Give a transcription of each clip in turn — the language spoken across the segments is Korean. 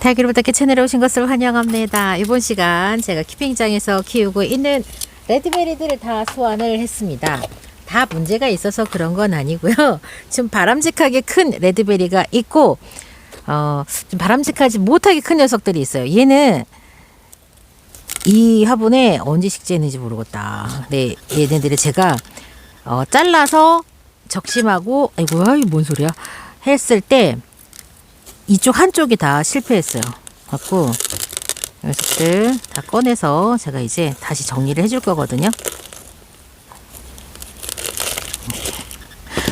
달기로부터 채널에 오신 것을 환영합니다. 이번 시간 제가 키핑장에서 키우고 있는 레드베리들을 다 소환을 했습니다. 다 문제가 있어서 그런 건 아니고요. 좀 바람직하게 큰 레드베리가 있고, 어, 좀 바람직하지 못하게 큰 녀석들이 있어요. 얘는 이 화분에 언제 식재했는지 모르겠다. 네, 얘네들을 제가 어, 잘라서 적심하고, 아이고야, 이뭔 소리야? 했을 때 이쪽 한쪽이 다 실패했어요. 갖고 녀석들 다 꺼내서 제가 이제 다시 정리를 해줄 거거든요.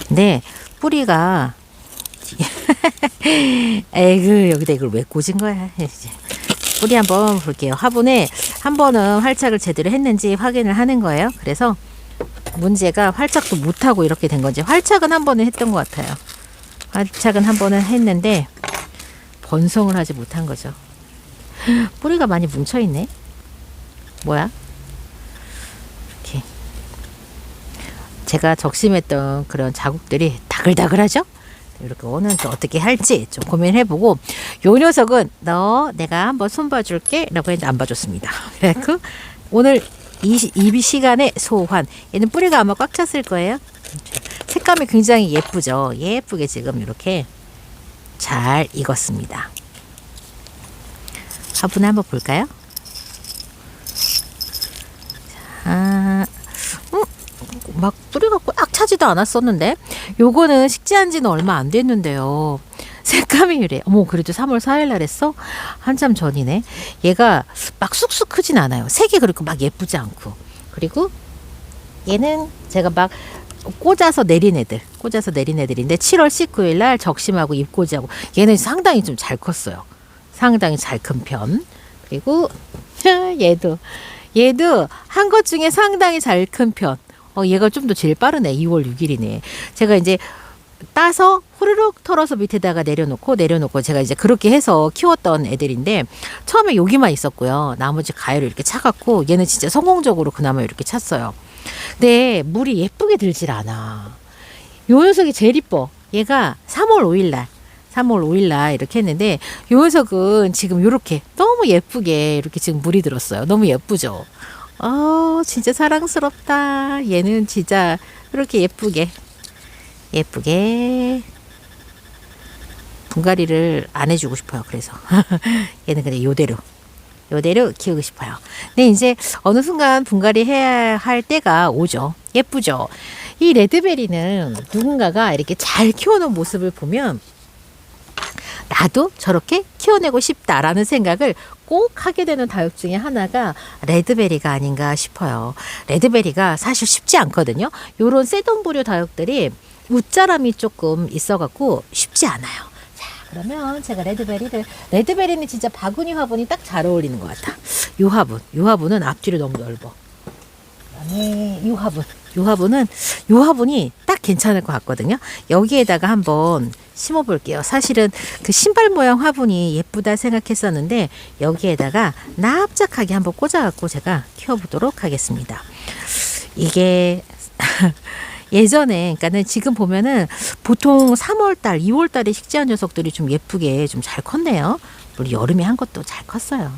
근데 뿌리가 에이그 여기다 이걸 왜 꽂은 거야? 뿌리 한번 볼게요. 화분에 한 번은 활착을 제대로 했는지 확인을 하는 거예요. 그래서 문제가 활착도 못하고 이렇게 된 건지 활착은 한 번은 했던 것 같아요. 활착은 한 번은 했는데 번성을 하지 못한 거죠. 뿌리가 많이 뭉쳐 있네. 뭐야? 이렇게 제가 적심했던 그런 자국들이 다글다글하죠? 이렇게 오늘 또 어떻게 할지 좀 고민해보고 요 녀석은 너 내가 한번 손봐줄게 라고 했는데 안 봐줬습니다. 그래서 오늘 이, 시- 이 시간에 소환 얘는 뿌리가 아마 꽉 찼을 거예요. 색감이 굉장히 예쁘죠. 예쁘게 지금 이렇게 잘 익었습니다. 화분 한번 볼까요? 자, 음, 막 뿌리가 꽉 차지도 않았었는데 요거는 식재한 지는 얼마 안 됐는데요. 색감이 이래. 어머, 그래도 3월 4일 날 했어? 한참 전이네. 얘가 막 쑥쑥 크진 않아요. 색이 그렇고 막 예쁘지 않고. 그리고 얘는 제가 막 꽂아서 내린 애들, 꽂아서 내린 애들인데 7월 19일 날 적심하고 입꽂이하고 얘는 상당히 좀 잘 컸어요. 상당히 잘 큰 편. 그리고 얘도 얘도 한 것 중에 상당히 잘 큰 편. 어 얘가 좀 더 제일 빠르네. 2월 6일이네. 제가 이제 따서 후루룩 털어서 밑에다가 내려놓고 내려놓고 제가 이제 그렇게 해서 키웠던 애들인데 처음에 여기만 있었고요. 나머지 가위로 이렇게 차갖고 얘는 진짜 성공적으로 그나마 이렇게 찼어요. 근데 물이 예쁘게 들질 않아. 요 녀석이 제일 이뻐. 얘가 3월 5일 날 3월 5일 날 이렇게 했는데 요 녀석은 지금 요렇게 너무 예쁘게 이렇게 지금 물이 들었어요. 너무 예쁘죠? 어, 진짜 사랑스럽다. 얘는 진짜 이렇게 예쁘게 예쁘게 분갈이를 안 해주고 싶어요. 그래서 얘는 그냥 요대로 요대로 키우고 싶어요. 근데 이제 어느 순간 분갈이 해야 할 때가 오죠. 예쁘죠. 이 레드베리는 누군가가 이렇게 잘 키워놓은 모습을 보면 나도 저렇게 키워내고 싶다라는 생각을 꼭 하게 되는 다육 중에 하나가 레드베리가 아닌가 싶어요. 레드베리가 사실 쉽지 않거든요. 요런 세동부류 다육들이 웃자람이 조금 있어갖고 쉽지 않아요. 자, 그러면 제가 레드베리를 레드베리는 진짜 바구니 화분이 딱 잘 어울리는 것 같아. 요 화분, 요 화분은 앞뒤로 너무 넓어. 그다음에 요 화분, 요 화분은 요 화분이 딱 괜찮을 것 같거든요. 여기에다가 한번 심어 볼게요. 사실은 그 신발 모양 화분이 예쁘다 생각했었는데 여기에다가 납작하게 한번 꽂아갖고 제가 키워보도록 하겠습니다. 이게 예전에, 그러니까는 지금 보면은 보통 3월 달, 2월 달에 식재한 녀석들이 좀 예쁘게 좀 잘 컸네요. 물론 여름에 한 것도 잘 컸어요.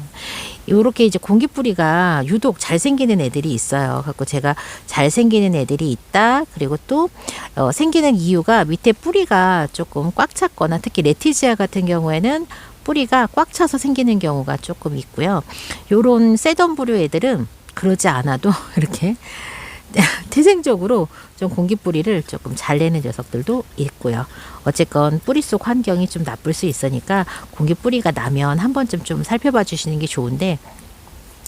요렇게 이제 공기뿌리가 유독 잘 생기는 애들이 있어요. 갖고 제가 잘 생기는 애들이 있다. 그리고 또 어, 생기는 이유가 밑에 뿌리가 조금 꽉 찼거나 특히 레티지아 같은 경우에는 뿌리가 꽉 차서 생기는 경우가 조금 있고요. 요런 세덤 부류 애들은 그러지 않아도 이렇게 태생적으로 좀 공기 뿌리를 조금 잘 내는 녀석들도 있고요. 어쨌건 뿌리 속 환경이 좀 나쁠 수 있으니까 공기 뿌리가 나면 한 번쯤 좀 살펴봐 주시는 게 좋은데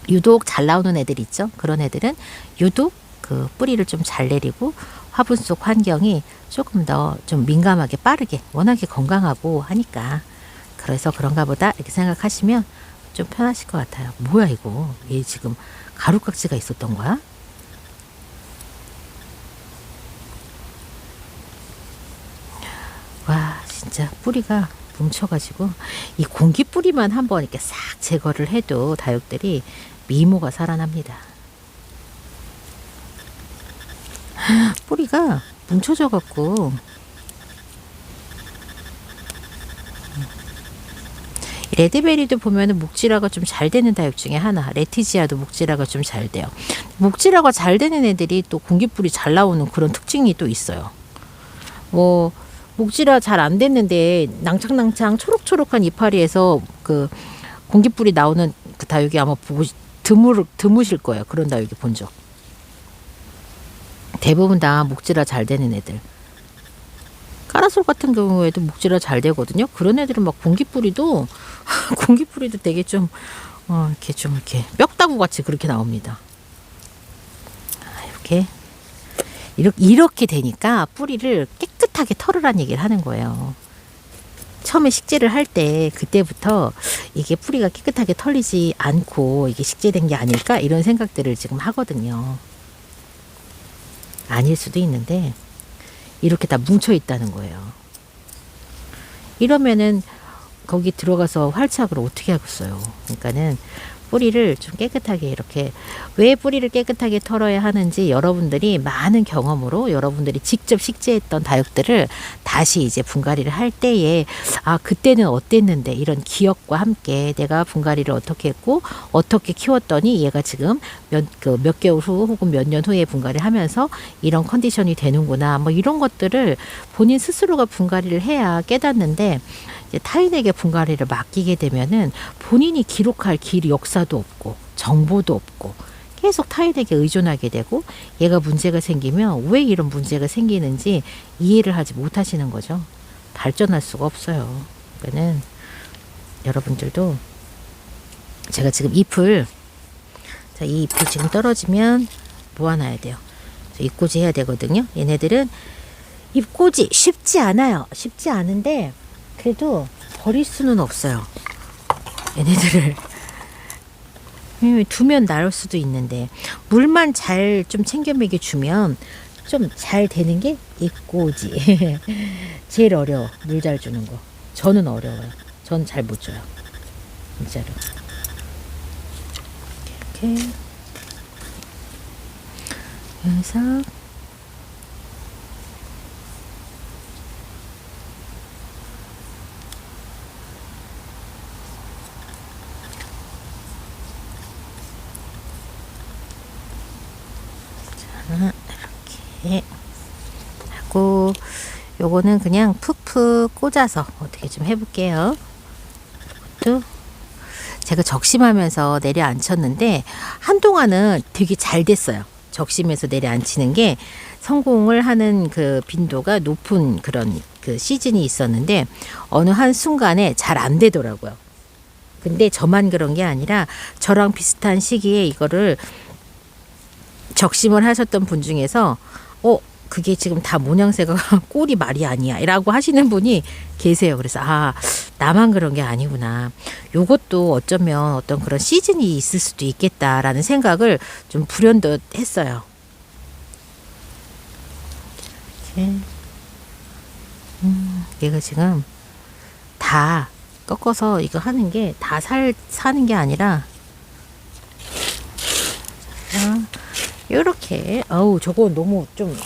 유독 잘 나오는 애들 있죠. 그런 애들은 유독 그 뿌리를 좀 잘 내리고 화분 속 환경이 조금 더 좀 민감하게 빠르게 워낙에 건강하고 하니까 그래서 그런가 보다 이렇게 생각하시면 좀 편하실 것 같아요. 뭐야 이거? 얘 지금 가루깍지가 있었던 거야? 와 진짜 뿌리가 뭉쳐가지고 이 공기 뿌리만 한번 이렇게 싹 제거를 해도 다육들이 미모가 살아납니다. 뿌리가 뭉쳐져 갖고 레드베리도 보면은 목질화가 좀 잘 되는 다육 중에 하나. 레티지아도 목질화가 좀 잘 돼요. 목질화가 잘 되는 애들이 또 공기풀이 잘 나오는 그런 특징이 또 있어요. 뭐 목질화 잘안 됐는데 낭창낭창 초록초록한 이파리에서 그 공기풀이 나오는 그 다육이 아마 보고 드물 드무실 거예요. 그런 다육이 본 적. 대부분 다 목질화 잘 되는 애들. 까라솔 같은 경우에도 목질화 잘 되거든요. 그런 애들은 막 공기뿌리도 공기뿌리도 되게 좀 어, 이렇게 좀 이렇게 뼈다구 같이 그렇게 나옵니다. 아, 이렇게 이렇게 되니까 뿌리를 깨끗 하게 털으란 얘기를 하는 거예요. 처음에 식재를 할 때 그때부터 이게 뿌리가 깨끗하게 털리지 않고 이게 식재된 게 아닐까 이런 생각들을 지금 하거든요. 아닐 수도 있는데 이렇게 다 뭉쳐 있다는 거예요. 이러면은 거기 들어가서 활착을 어떻게 하겠어요. 그러니까는 뿌리를 좀 깨끗하게 이렇게 왜 뿌리를 깨끗하게 털어야 하는지 여러분들이 많은 경험으로 여러분들이 직접 식재했던 다육들을 다시 이제 분갈이를 할 때에 아 그때는 어땠는데 이런 기억과 함께 내가 분갈이를 어떻게 했고 어떻게 키웠더니 얘가 지금 몇 그 몇 개월 후 혹은 몇 년 후에 분갈이를 하면서 이런 컨디션이 되는구나. 뭐 이런 것들을 본인 스스로가 분갈이를 해야 깨닫는데 타인에게 분갈이를 맡기게 되면은 본인이 기록할 길 역사도 없고 정보도 없고 계속 타인에게 의존하게 되고 얘가 문제가 생기면 왜 이런 문제가 생기는지 이해를 하지 못하시는 거죠. 발전할 수가 없어요. 그러니까는 여러분들도 제가 지금 잎을 자, 이 잎이 지금 떨어지면 모아놔야 돼요. 자, 잎꽂이 해야 되거든요. 얘네들은 잎꽂이 쉽지 않아요. 쉽지 않은데 그래도 버릴 수는 없어요. 얘네들을. 음, 두면 나을 수도 있는데 물만 잘 좀 챙겨 먹여 주면 좀 잘 되는 게 잎꽂이 제일 어려워 물 잘 주는 거. 저는 어려워요. 저는 잘 못 줘요. 진짜로. 이렇게. 해서 이렇게 하고 요거는 그냥 푹푹 꽂아서 어떻게 좀 해볼게요. 또 제가 적심하면서 내려앉혔는데 한동안은 되게 잘 됐어요. 적심해서 내려앉히는 게 성공을 하는 그 빈도가 높은 그런 그 시즌이 있었는데 어느 한 순간에 잘 안 되더라고요. 근데 저만 그런 게 아니라 저랑 비슷한 시기에 이거를 적심을 하셨던 분 중에서 어 그게 지금 다 모양새가 꼴이 말이 아니야 라고 하시는 분이 계세요. 그래서 아 나만 그런 게 아니구나. 요것도 어쩌면 어떤 그런 시즌이 있을 수도 있겠다라는 생각을 좀 불현듯 했어요. 이렇게 음, 얘가 지금 다 꺾어서 이거 하는 게 다 살 사는 게 아니라 자, 요렇게 아우 저거 너무 좀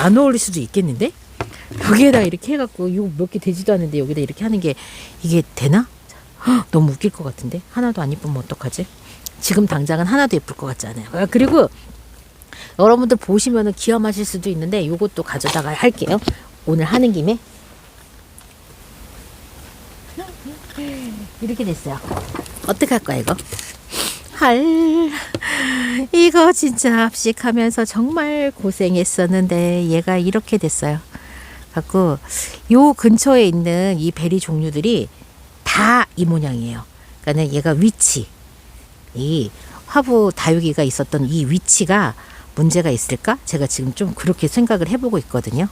안 어울릴 수도 있겠는데 여기에다 이렇게 해갖고 이거 몇 개 되지도 않는데 여기다 이렇게 하는 게 이게 되나? 헉, 너무 웃길 것 같은데 하나도 안 이쁘면 어떡하지? 지금 당장은 하나도 예쁠 것 같지 않아요. 아, 그리고 여러분들 보시면은 기함하실 수도 있는데 요것도 가져다가 할게요. 오늘 하는 김에 이렇게 됐어요. 어떡할 거야 이거? 할 이거 진짜 합식하면서 정말 고생했었는데 얘가 이렇게 됐어요. 갖고 요 근처에 있는 이 베리 종류들이 다 이 모양이에요. 그러니까 얘가 위치 이 화부 다육이가 있었던 이 위치가 문제가 있을까? 제가 지금 좀 그렇게 생각을 해보고 있거든요.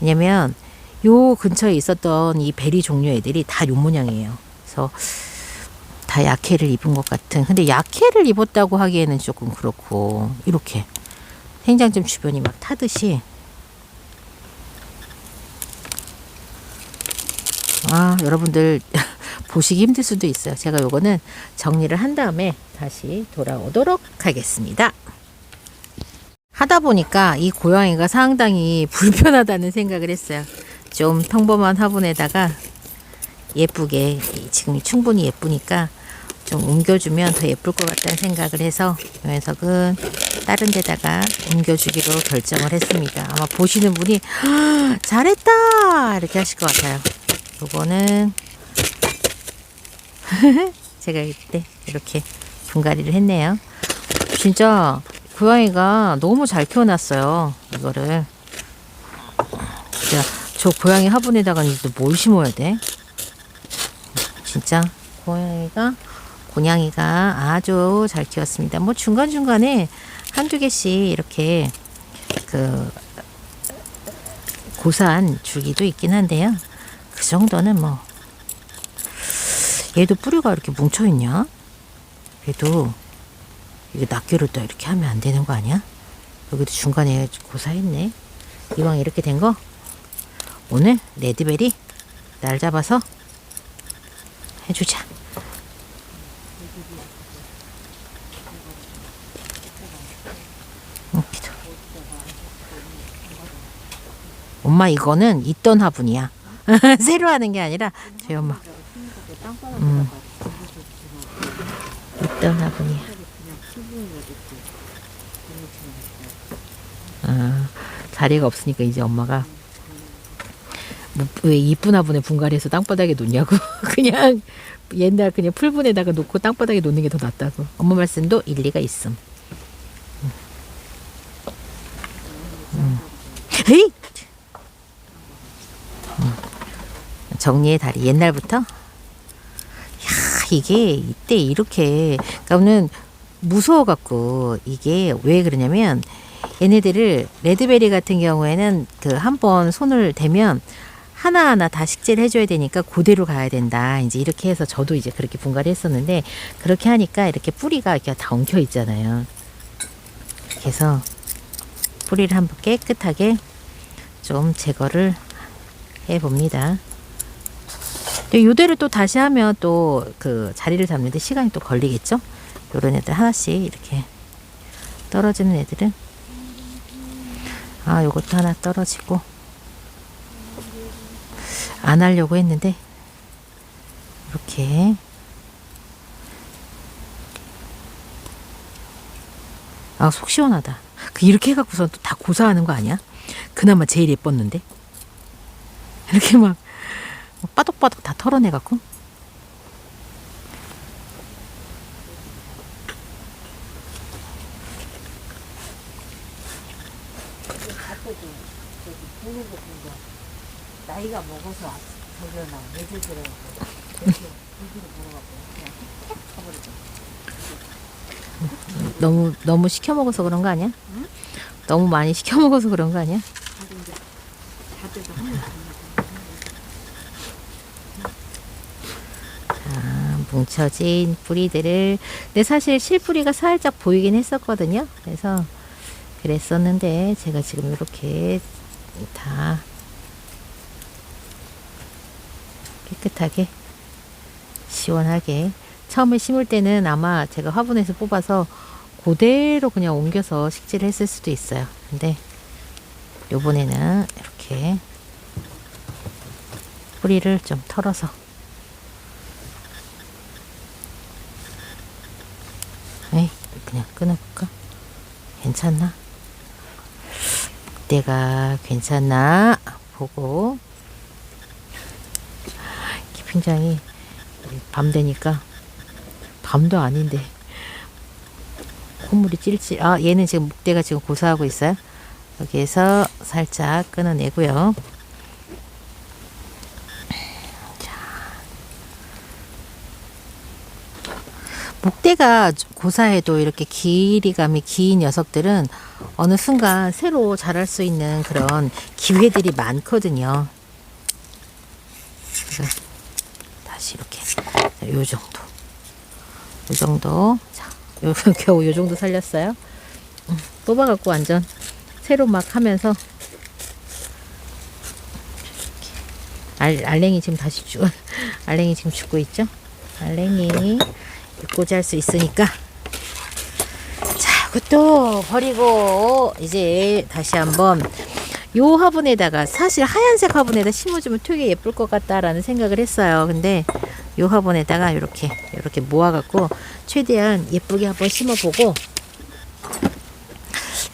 왜냐면 요 근처에 있었던 이 베리 종류 애들이 다 요 모양이에요. 그래서 다 약해를 입은 것 같은. 근데 약해를 입었다고 하기에는 조금 그렇고 이렇게 생장점 주변이 막 타듯이 아 여러분들 보시기 힘들 수도 있어요. 제가 요거는 정리를 한 다음에 다시 돌아오도록 하겠습니다. 하다 보니까 이 고양이가 상당히 불편하다는 생각을 했어요. 좀 평범한 화분에다가 예쁘게 이- 지금 충분히 예쁘니까 좀 옮겨주면 더 예쁠 것 같다는 생각을 해서 이 녀석은 다른 데다가 옮겨주기로 결정을 했습니다. 아마 보시는 분이 "헉, 잘했다 이렇게 하실 것 같아요. 요거는 제가 이때 이렇게 분갈이를 했네요. 진짜 고양이가 너무 잘 키워놨어요. 이거를 진짜 저 고양이 화분에다가 이제 뭘 심어야 돼? 진짜 고양이가 고양이가 아주 잘 키웠습니다. 뭐 중간 중간에 한두 개씩 이렇게 그 고산 주기도 있긴 한데요. 그 정도는 뭐 얘도 뿌리가 이렇게 뭉쳐 있냐? 얘도 이게 낱개로 또 이렇게 하면 안 되는 거 아니야? 여기도 중간에 고사했네. 이왕 이렇게 된 거 오늘 레드벨이 날 잡아서 해주자. 응, 기도. 엄마 이거는 있던 화분이야. 새로 하는 게 아니라 저희 엄마. 음. 있던 화분이야. 아, 자리가 없으니까 이제 엄마가 뭐, 왜 이쁜 화분에 분갈이해서 땅바닥에 놓냐고 그냥 옛날 그냥 풀분에다가 놓고 땅바닥에 놓는 게 더 낫다고 엄마 말씀도 일리가 있음 음. 음. 헤이! 음. 정리의 달이 옛날부터 야 이게 이때 이렇게 그러니까는 무서워 갖고 이게 왜 그러냐면 얘네들을 레드베리 같은 경우에는 그 한 번 손을 대면 하나하나 다 식재를 해줘야 되니까 그대로 가야 된다. 이제 이렇게 해서 저도 이제 그렇게 분갈이 했었는데 그렇게 하니까 이렇게 뿌리가 이렇게 다 엉켜 있잖아요. 그래서 뿌리를 한번 깨끗하게 좀 제거를 해 봅니다. 요대로 또 다시 하면 또 그 자리를 잡는데 시간이 또 걸리겠죠? 요런 애들 하나씩 이렇게 떨어지는 애들은. 아 요것도 하나 떨어지고. 안 하려고 했는데. 이렇게. 아 속 시원하다. 그 이렇게 해갖고서 또 다 고사하는 거 아니야? 그나마 제일 예뻤는데. 이렇게 막 빠독빠독 다 털어내갖고 나이가 먹어서 저려나 내주더라고. 너무 너무 시켜 먹어서 그런 거 아니야? 너무 많이 시켜 먹어서 그런 거 아니야? 다들도 하면 아, 뭉쳐진 뿌리들을 근데 사실 실뿌리가 살짝 보이긴 했었거든요. 그래서 그랬었는데 제가 지금 이렇게 다 깨끗하게 시원하게 처음에 심을 때는 아마 제가 화분에서 뽑아서 그대로 그냥 옮겨서 식재를 했을 수도 있어요. 근데 요번에는 이렇게 뿌리를 좀 털어서 에이, 그냥 끊어볼까? 괜찮나? 내가 괜찮나? 보고 키핑장이 밤 되니까 밤도 아닌데 콧물이 찔찔 아 얘는 지금 목대가 지금 고사하고 있어요 여기에서 살짝 끊어내고요 목대가 고사해도 이렇게 길이감이 긴 녀석들은 어느 순간 새로 자랄 수 있는 그런 기회들이 많거든요. 다시 이렇게 자, 요 정도, 요 정도, 자, 요, 겨우 요 정도 살렸어요. 음, 뽑아갖고 완전 새로 막 하면서 알, 알랭이 지금 다시 죽, 알랭이 지금 죽고 있죠? 알랭이 입고자 할수 있으니까 자, 그것도 버리고 이제 다시 한번 요 화분에다가 사실 하얀색 화분에다 심어주면 되게 예쁠 것 같다라는 생각을 했어요. 근데 요 화분에다가 이렇게 이렇게 모아갖고 최대한 예쁘게 한번 심어보고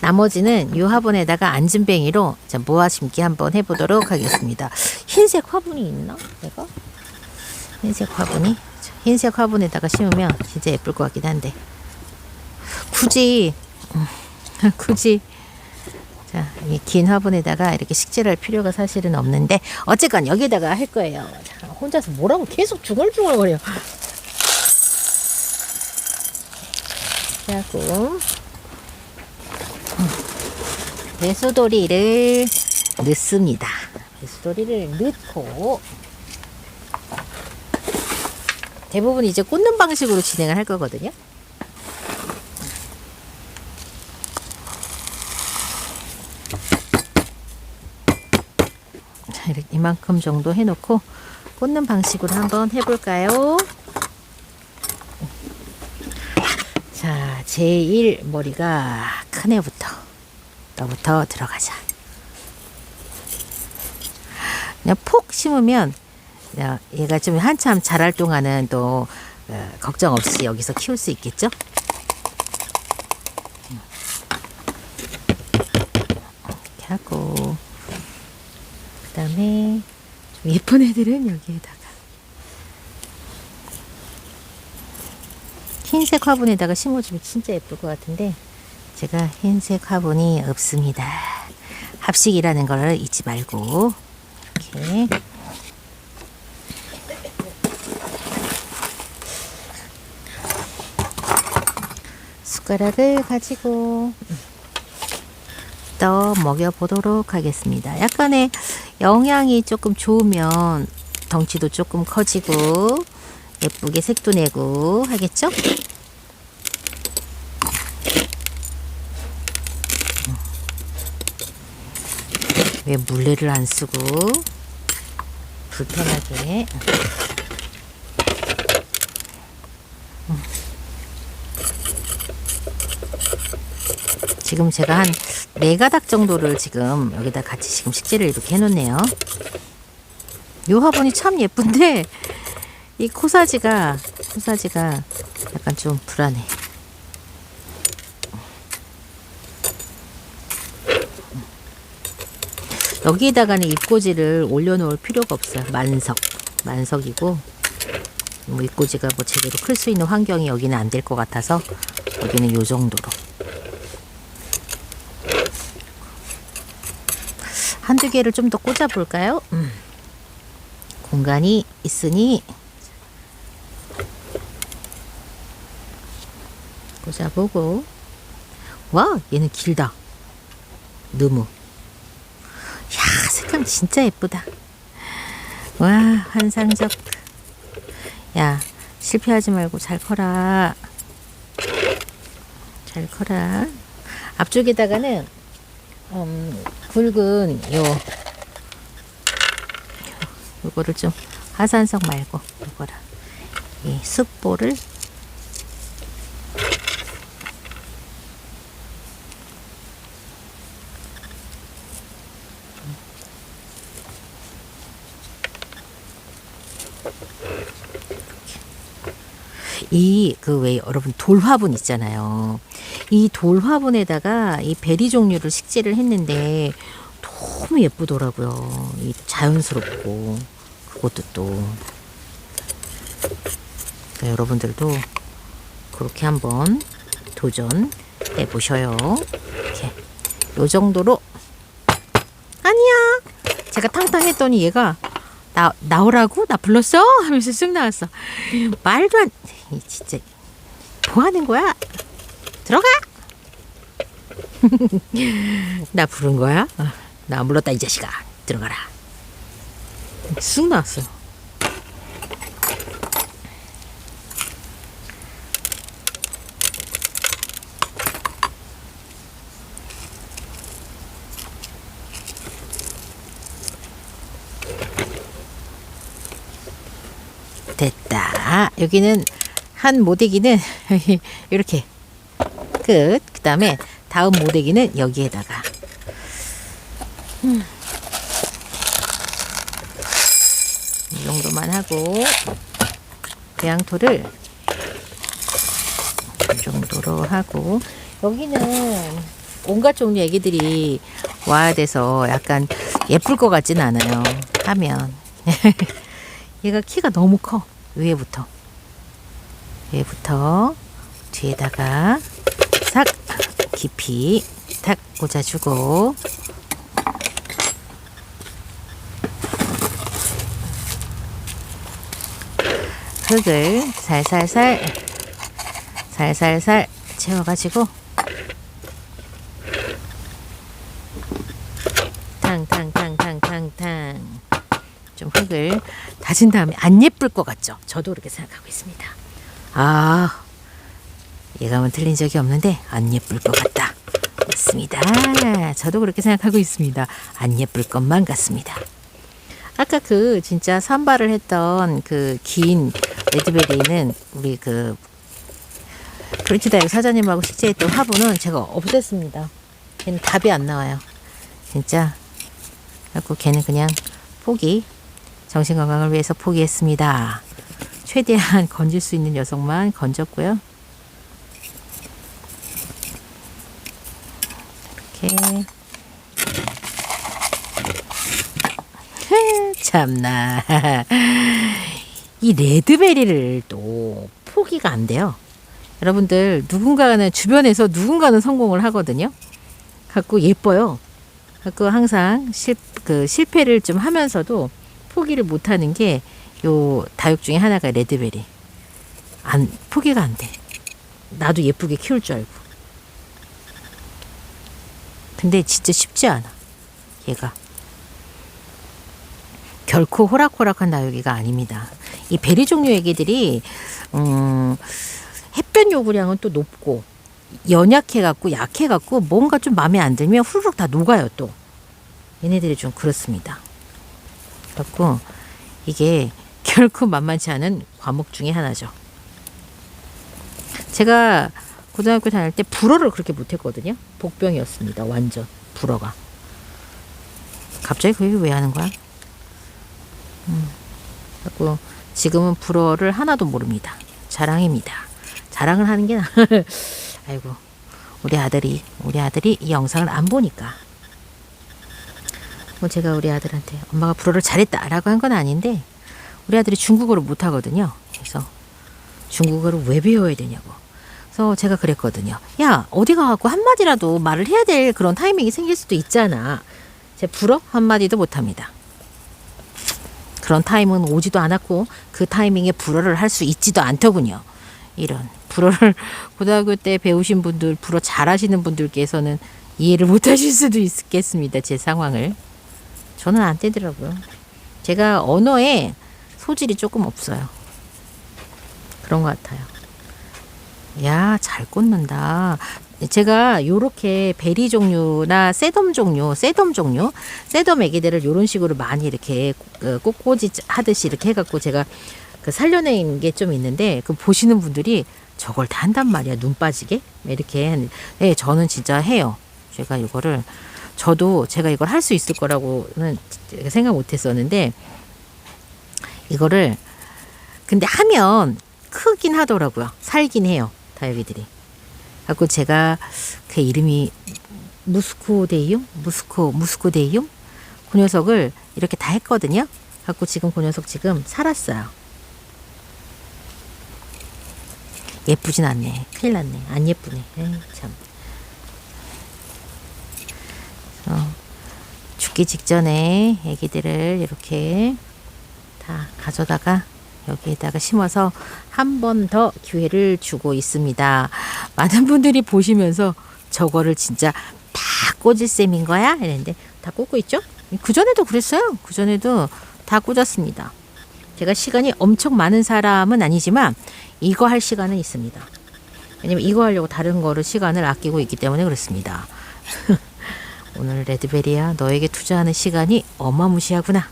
나머지는 요 화분에다가 안진뱅이로 자, 모아 심기 한번 해보도록 하겠습니다. 흰색 화분이 있나? 내가 흰색 화분이 자, 흰색 화분에다가 심으면 진짜 예쁠 것 같긴 한데 굳이 음, 굳이 자, 이긴 화분에다가 이렇게 식재할 필요가 사실은 없는데 어쨌건 여기다가 할 거예요. 자, 혼자서 뭐라고 계속 중얼중얼거려. 하고 배수도리를 넣습니다. 배수도리를 넣고 대부분 이제 꽂는 방식으로 진행을 할 거거든요. 자, 이렇게 이만큼 정도 해놓고 꽂는 방식으로 한번 해볼까요? 자, 제일 머리가 큰 애부터 너부터 들어가자. 그냥 폭 심으면 어, 얘가 좀 한참 자랄 동안은 또 어, 걱정 없이 여기서 키울 수 있겠죠? 이렇게 하고 그 다음에 좀 예쁜 애들은 여기에다가 흰색 화분에다가 심어주면 진짜 예쁠 것 같은데 제가 흰색 화분이 없습니다. 합식이라는 걸 잊지 말고 이렇게 숟가락을 가지고 떠 먹여보도록 하겠습니다. 약간의 영양이 조금 좋으면 덩치도 조금 커지고 예쁘게 색도 내고 하겠죠? 왜 물레를 안 쓰고 불편하게 지금 제가 한 네 가닥 정도를 지금 여기다 같이 지금 식재를 이렇게 해놓네요. 요 화분이 참 예쁜데 이 코사지가 코사지가 약간 좀 불안해. 여기에다가는 입꼬지를 올려놓을 필요가 없어요. 만석, 만석이고 뭐 입꼬지가 뭐 제대로 클 수 있는 환경이 여기는 안 될 것 같아서 여기는 요 정도로. 한두 개를 좀 더 꽂아 볼까요? 음. 공간이 있으니 꽂아보고. 와 얘는 길다. 너무. 야 색감 진짜 예쁘다. 와 환상적. 야 실패하지 말고 잘 커라. 잘 커라. 앞쪽에다가는 음, 굵은 요 요거를 좀 하산석 말고 요거를 이 숯볼을 이 그 왜 여러분 돌화분 있잖아요. 이 돌 화분에다가 이 베리 종류를 식재를 했는데 너무 예쁘더라고요. 이 자연스럽고 그것도 또 그러니까 여러분들도 그렇게 한번 도전해 보셔요. 이렇게 요 정도로 아니야. 제가 탕탕 했더니 얘가 나 나오라고 나 불렀어 하면서 쓱 나왔어. 말도 안. 이 진짜 뭐 하는 거야? 들어가. 나 부른 거야? 어, 나안 불렀다 이 자식아. 들어가라. 쑥 나왔어. 됐다. 여기는 한 모대기는 이렇게 끝. 그 다음에 다음 모데기는 여기에다가. 음. 이 정도만 하고 대양토를 이 정도로 하고 여기는 온갖 종류 애기들이 와야 돼서 약간 예쁠 것 같진 않아요. 하면 얘가 키가 너무 커 위에부터 위에부터 뒤에다가 싹 깊이 탁 꽂아주고 흙을 살살살 살살살 채워가지고 탕탕탕탕탕탕 좀 흙을 다진 다음에 안 예쁠 것 같죠? 저도 그렇게 생각하고 있습니다. 아, 예감은 틀린 적이 없는데 안 예쁠 것 같다. 맞습니다. 저도 그렇게 생각하고 있습니다. 안 예쁠 것만 같습니다. 아까 그 진짜 선발을 했던 그 긴 레드베리는 우리 그 브리티다이브 사장님하고 식재했던 화분은 제가 없앴습니다. 걔는 답이 안 나와요. 진짜. 그래갖고 걔는 그냥 포기. 정신 건강을 위해서 포기했습니다. 최대한 건질 수 있는 녀석만 건졌고요. 이렇게. 참나. 이 레드베리를 또 포기가 안 돼요. 여러분들 누군가는 주변에서 누군가는 성공을 하거든요. 갖고 예뻐요. 갖고 항상 실, 그 실패를 좀 하면서도 포기를 못 하는 게 요 다육 중에 하나가 레드베리. 안 포기가 안 돼. 나도 예쁘게 키울 줄 알고. 근데 진짜 쉽지 않아. 얘가. 결코 호락호락한 다육이가 아닙니다. 이 베리 종류 애기들이 음, 햇볕 요구량은 또 높고 연약해 갖고 약해 갖고 뭔가 좀 마음에 안 들면 후루룩 다 녹아요 또. 얘네들이 좀 그렇습니다. 그렇고 이게 결코 만만치 않은 과목 중에 하나죠. 제가 고등학교 다닐 때 불어를 그렇게 못했거든요. 복병이었습니다. 완전 불어가. 갑자기 그게 왜 하는 거야? 음, 그래고 지금은 불어를 하나도 모릅니다. 자랑입니다. 자랑을 하는 게 나. 아이고 우리 아들이 우리 아들이 이 영상을 안 보니까. 뭐 제가 우리 아들한테 엄마가 불어를 잘했다라고 한 건 아닌데 우리 아들이 중국어를 못 하거든요. 그래서 중국어를 왜 배워야 되냐고. 그래서 제가 그랬거든요. 야 어디 가갖고 한 마디라도 말을 해야 될 그런 타이밍이 생길 수도 있잖아. 제 불어 한 마디도 못 합니다. 그런 타임은 오지도 않았고 그 타이밍에 불어를 할 수 있지도 않더군요. 이런 불어를 고등학교 때 배우신 분들 불어 잘하시는 분들께서는 이해를 못하실 수도 있겠습니다. 제 상황을 저는 안 되더라고요. 제가 언어에 소질이 조금 없어요. 그런 것 같아요. 야, 잘 꽂는다. 제가 요렇게 베리 종류나 세덤 종류, 세덤 종류, 세덤 애기들을 요런 식으로 많이 이렇게 그 꽃꽂이 하듯이 이렇게 해갖고 제가 그 살려낸 게 좀 있는데 그 보시는 분들이 저걸 다 한단 말이야. 눈 빠지게? 이렇게 네 저는 진짜 해요. 제가 이거를. 저도 제가 이걸 할 수 있을 거라고는 생각 못 했었는데 이거를 근데 하면 크긴 하더라고요. 살긴 해요 다육이들이 갖고 제가 그 이름이 무스코데이움 무스코 무스코데이움 그 녀석을 이렇게 다 했거든요 갖고 지금 그 녀석 지금 살았어요 예쁘진 않네. 큰일 났네. 안 예쁘네. 에이, 참. 어, 죽기 직전에 애기들을 이렇게 다 가져다가 여기에다가 심어서 한 번 더 기회를 주고 있습니다. 많은 분들이 보시면서 저거를 진짜 다 꽂을 셈인 거야? 이랬는데 다 꽂고 있죠? 그전에도 그랬어요. 그전에도 다 꽂았습니다. 제가 시간이 엄청 많은 사람은 아니지만 이거 할 시간은 있습니다. 왜냐면 이거 하려고 다른 거를 시간을 아끼고 있기 때문에 그렇습니다. 오늘 레드베리야 너에게 투자하는 시간이 어마무시하구나.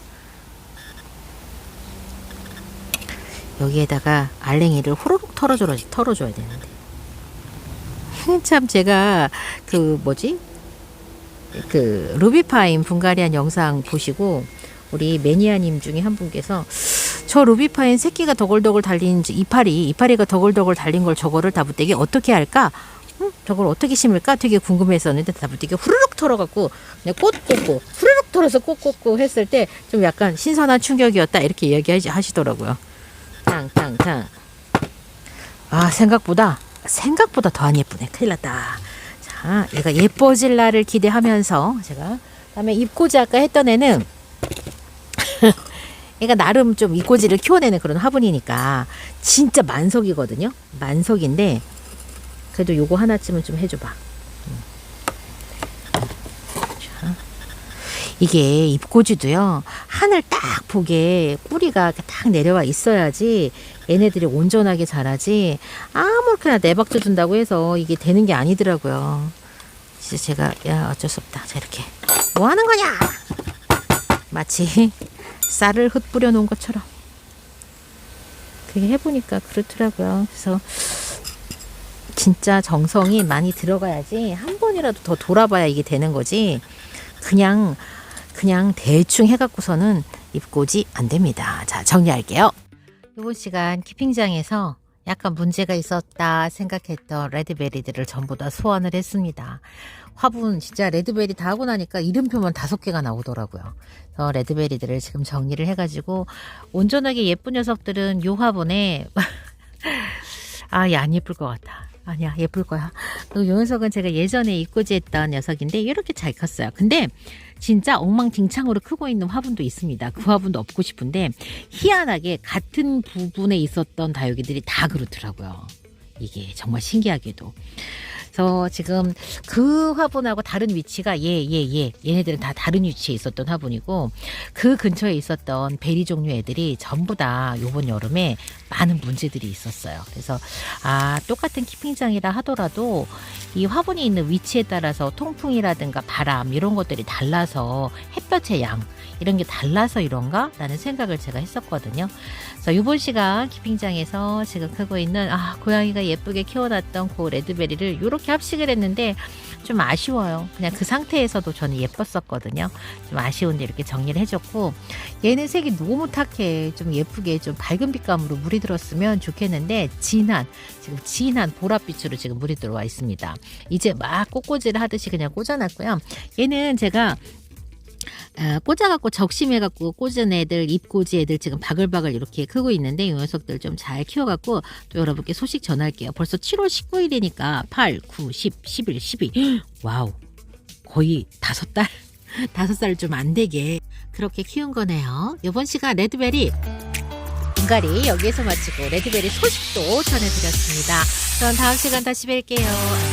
여기에다가 알랭이를 호로록 털어줘야, 털어줘야 되는데. 참 제가 그 뭐지? 그 루비파인 분갈이한 영상 보시고 우리 매니아님 중에 한 분께서 저 루비파인 새끼가 더글더글 달린 이파리, 이파리가 더글더글 달린 걸 저거를 다부떼기 어떻게 할까? 음, 저걸 어떻게 심을까? 되게 궁금했었는데 다부떼기 후루룩 털어갖고 그냥 꽃 꽂고 후루룩 털어서 꽃 꽂고 했을 때 좀 약간 신선한 충격이었다 이렇게 이야기하시더라고요. 탕탕탕. 아 생각보다 생각보다 더 안 예쁘네. 큰일 났다. 자, 얘가 예뻐질 날을 기대하면서 제가 그다음에 입꼬지 아까 했던 애는 얘가 나름 좀 입꼬지를 키워내는 그런 화분이니까 진짜 만석이거든요. 만석인데 그래도 요거 하나쯤은 좀 해줘봐. 음. 자, 이게 입꼬지도요 하늘 딱 보게 뿌리가 딱 내려와 있어야지 얘네들이 온전하게 자라지 아무렇게나 내박져 둔다고 해서 이게 되는 게 아니더라고요. 진짜 제가 야 어쩔 수 없다. 자 이렇게 뭐 하는 거냐? 마치 쌀을 흩뿌려 놓은 것처럼 그게 해보니까 그렇더라고요. 그래서 진짜 정성이 많이 들어가야지 한 번이라도 더 돌아봐야 이게 되는 거지. 그냥 그냥 대충 해갖고서는 입고지 안 됩니다. 자 정리할게요. 이번 시간 키핑장에서 약간 문제가 있었다 생각했던 레드베리들을 전부 다 소환을 했습니다. 화분 진짜 레드베리 다 하고 나니까 이름표만 다섯 개가 나오더라고요. 그래서 레드베리들을 지금 정리를 해가지고 온전하게 예쁜 녀석들은 요 화분에 아, 얘안 예쁠 것 같아. 아니야, 예쁠 거야. 요 녀석은 제가 예전에 입고지 했던 녀석인데 이렇게 잘 컸어요. 근데 진짜 엉망진창으로 크고 있는 화분도 있습니다. 그 화분도 업고 싶은데 희한하게 같은 부분에 있었던 다육이들이 다 그렇더라고요. 이게 정말 신기하게도. 그래서 지금 그 화분하고 다른 위치가 얘, 얘, 얘. 얘네들은 다 다른 위치에 있었던 화분이고 그 근처에 있었던 베리 종류 애들이 전부 다 요번 여름에 많은 문제들이 있었어요. 그래서 아, 똑같은 키핑장이라 하더라도 이 화분이 있는 위치에 따라서 통풍이라든가 바람 이런 것들이 달라서 햇볕의 양 이런 게 달라서 이런가? 라는 생각을 제가 했었거든요. 그래서 이번 시간 키핑장에서 지금 크고 있는 아 고양이가 예쁘게 키워놨던 그 레드베리를 이렇게 합식을 했는데 좀 아쉬워요. 그냥 그 상태에서도 저는 예뻤었거든요. 좀 아쉬운데 이렇게 정리를 해줬고 얘는 색이 너무 탁해. 좀 예쁘게 좀 밝은 빛감으로 물이 들었으면 좋겠는데 진한 지금 진한 보랏빛으로 지금 물이 들어와 있습니다. 이제 막 꽃꽂이를 하듯이 그냥 꽂아놨고요. 얘는 제가 아, 꽂아갖고 적심해갖고 꽂은 애들 입꽂이 애들 지금 바글바글 이렇게 크고 있는데 이 녀석들 좀 잘 키워갖고 또 여러분께 소식 전할게요. 벌써 7월 19일이니까 8, 9, 10, 11, 12 와우 거의 다섯 달 다섯 살 좀 안 되게 그렇게 키운 거네요. 이번 시간 레드베리 분갈이 여기에서 마치고 레드베리 소식도 전해드렸습니다. 전 다음 시간 다시 뵐게요.